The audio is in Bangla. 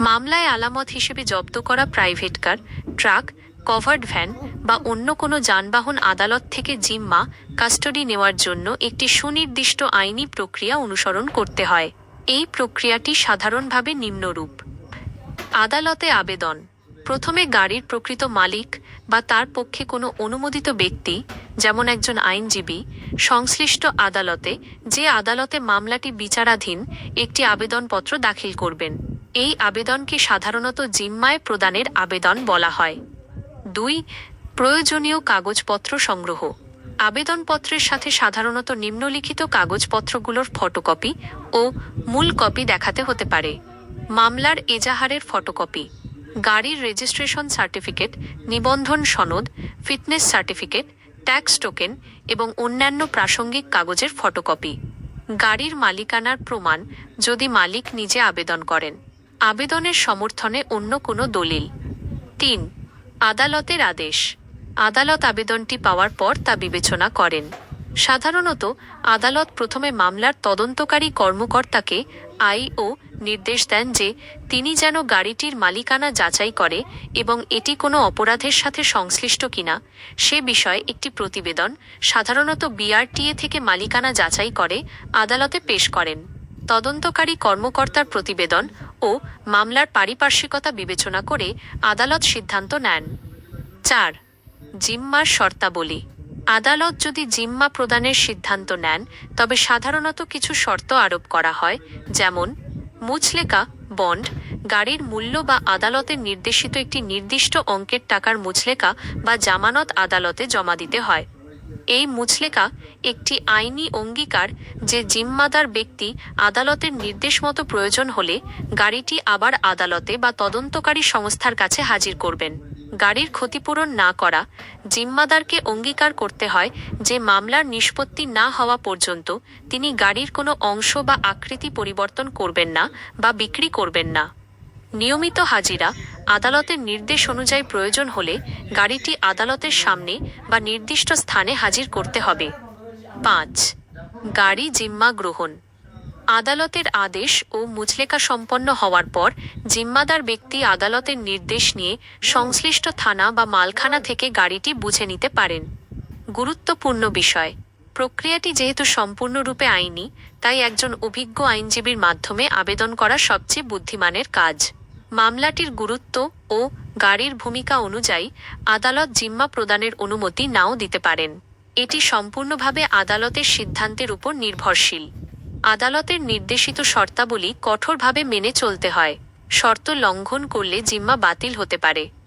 মামলায় আলামত হিসেবে জব্দ করা private car, truck, covered van বা অন্য কোনো যানবাহন আদালত থেকে জিম্মা কাস্টডি নেওয়ার জন্য একটি সুনির্দিষ্ট আইনি প্রক্রিয়া অনুসরণ করতে হয়। এই প্রক্রিয়াটি সাধারণভাবে নিম্নরূপ। আদালতে আবেদন। প্রথমে গাড়ির প্রকৃত মালিক বা তার পক্ষে কোনো অনুমোদিত ব্যক্তি, যেমন একজন আইনজীবী, সংশ্লিষ্ট আদালতে যে আদালতে মামলাটি বিচারাধীন একটি আবেদনপত্র দাখিল করবেন। এই আবেদনকে সাধারণত জিম্মায় প্রদানের আবেদন বলা হয়। দুই, প্রয়োজনীয় কাগজপত্র সংগ্রহ। আবেদনপত্রের সাথে সাধারণত নিম্নলিখিত কাগজপত্রগুলোর ফটোকপি ও মূল কপি দেখাতে হতে পারে। মামলার এজাহারের ফটোকপি, গাড়ির রেজিস্ট্রেশন সার্টিফিকেট, নিবন্ধন সনদ, ফিটনেস সার্টিফিকেট, ট্যাক্স টোকেন এবং অন্যান্য প্রাসঙ্গিক কাগজের ফটোকপি। গাড়ির মালিকানার প্রমাণ যদি মালিক নিজে আবেদন করেন। আবেদনের সমর্থনে অন্য কোনো দলিল। তিন, আদালতের আদেশ। আদালত আবেদনটি পাওয়ার পর তা বিবেচনা করেন। সাধারণত, আদালত প্রথমে মামলার তদন্তকারী কর্মকর্তাকে আইও নির্দেশ দেন যে তিনি যেন গাড়িটির মালিকানা যাচাই করে এবং এটি কোনো অপরাধের সাথে সংশ্লিষ্ট কিনা। সে বিষয়ে একটি প্রতিবেদন, সাধারণত বিআরটিএ থেকে মালিকানা যাচাই করে, আদালতে পেশ করেন। তদন্তকারী কর্মকর্তার প্রতিবেদন ও মামলার পারিপার্শ্বিকতা বিবেচনা করে আদালত সিদ্ধান্ত নেন। চার, জিম্মার শর্তাবলী। আদালত যদি জিম্মা প্রদানের সিদ্ধান্ত নেন, তবে সাধারণত কিছু শর্ত আরোপ করা হয়, যেমন মুচলেকা বন্ড, গাড়ির মূল্য বা আদালতের নির্দেশিত একটি নির্দিষ্ট অঙ্কের টাকার মুচলেকা বা জামানত আদালতে জমা দিতে হয়। এই মুচলেকা একটি আইনি অঙ্গীকার যে জিম্মাদার ব্যক্তি আদালতের নির্দেশ মতো প্রয়োজন হলে গাড়িটি আবার আদালতে বা তদন্তকারী সংস্থার কাছে হাজির করবেন। গাড়ির ক্ষতিপূরণ না করা, জিম্মাদারকে অঙ্গীকার করতে হয় যে মামলার নিষ্পত্তি না হওয়া পর্যন্ত তিনি গাড়ির কোনো অংশ বা আকৃতি পরিবর্তন করবেন না বা বিক্রি করবেন না। নিয়মিত হাজিরা, আদালতের নির্দেশ অনুযায়ী প্রয়োজন হলে গাড়িটি আদালতের সামনে বা নির্দিষ্ট স্থানে হাজির করতে হবে। পাঁচ, গাড়ি জিম্মা গ্রহণ। আদালতের আদেশ ও মুচলেকা সম্পন্ন হওয়ার পর জিম্মাদার ব্যক্তি আদালতের নির্দেশ নিয়ে সংশ্লিষ্ট থানা বা মালখানা থেকে গাড়িটি বুঝে নিতে পারেন। গুরুত্বপূর্ণ বিষয়, প্রক্রিয়াটি যেহেতু সম্পূর্ণরূপে আইনি, তাই একজন অভিজ্ঞ আইনজীবীর মাধ্যমে আবেদন করা সবচেয়ে বুদ্ধিমানের কাজ। মামলাটির গুরুত্ব ও গাড়ির ভূমিকা অনুযায়ী আদালত জিম্মা প্রদানের অনুমতি নাও দিতে পারেন। এটি সম্পূর্ণভাবে আদালতের সিদ্ধান্তের উপর নির্ভরশীল। আদালতের নির্দেশিত শর্তাবলী কঠোরভাবে মেনে চলতে হয়। শর্ত লঙ্ঘন করলে জিম্মা বাতিল হতে পারে।